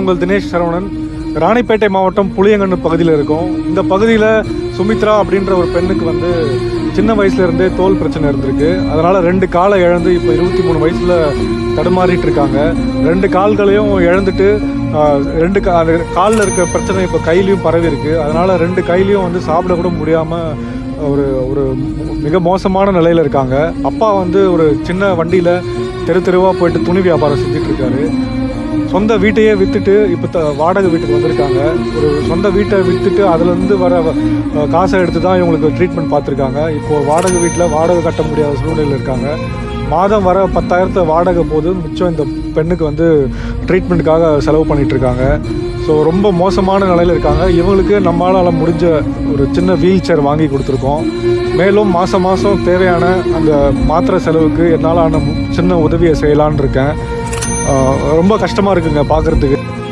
உங்கள் தினேஷ் சரவணன் ராணிப்பேட்டை மாவட்டம் புளியங்கன்னு பகுதியில் இருக்கும். இந்த பகுதியில் சுமித்ரா அப்படின்ற ஒரு பெண்ணுக்கு வந்து சின்ன வயசுலேருந்தே தோல் பிரச்சனை இருந்திருக்கு. அதனால் ரெண்டு காலை இழந்து இப்போ இருபத்தி மூணு வயசில் தடுமாறிட்டு இருக்காங்க. ரெண்டு கால்களையும் இழந்துட்டு ரெண்டு கா காலில் இருக்க பிரச்சனை இப்போ கையிலையும் பரவி இருக்கு. அதனால் ரெண்டு கையிலையும் வந்து சாப்பிட கூட ஒரு ஒரு மிக மோசமான நிலையில் இருக்காங்க. அப்பா வந்து ஒரு சின்ன வண்டியில் தெரு தெருவாக போயிட்டு துணி வியாபாரம் செஞ்சிட்ருக்காரு சொந்த வீட்டையே விற்றுட்டு இப்போ த வாடகை வீட்டுக்கு வந்திருக்காங்க. ஒரு சொந்த வீட்டை விற்றுட்டு அதுலேருந்து வர காசை எடுத்து தான் இவங்களுக்கு ட்ரீட்மெண்ட் பார்த்துருக்காங்க. இப்போது வாடகை வீட்டில் வாடகை கட்ட முடியாத சூழ்நிலையில் இருக்காங்க. மாதம் வர பத்தாயிரத்தை வாடகை போது மிச்சம் இந்த பெண்ணுக்கு வந்து ட்ரீட்மெண்ட்டுக்காக செலவு பண்ணிகிட்ருக்காங்க ஸோ ரொம்ப மோசமான நிலையில் இருக்காங்க. இவங்களுக்கு நம்மளால் முடிஞ்ச ஒரு சின்ன வீல் சேர் வாங்கி கொடுத்துருக்கோம். மேலும் மாதம் மாதம் தேவையான அந்த மாத்திரை செலவுக்கு என்னால் ஆன மு- சின்ன உதவியை செய்யலான் இருக்கேன். ரொம்ப கஷ்டமாக இருக்குங்க பார்க்குறதுக்கு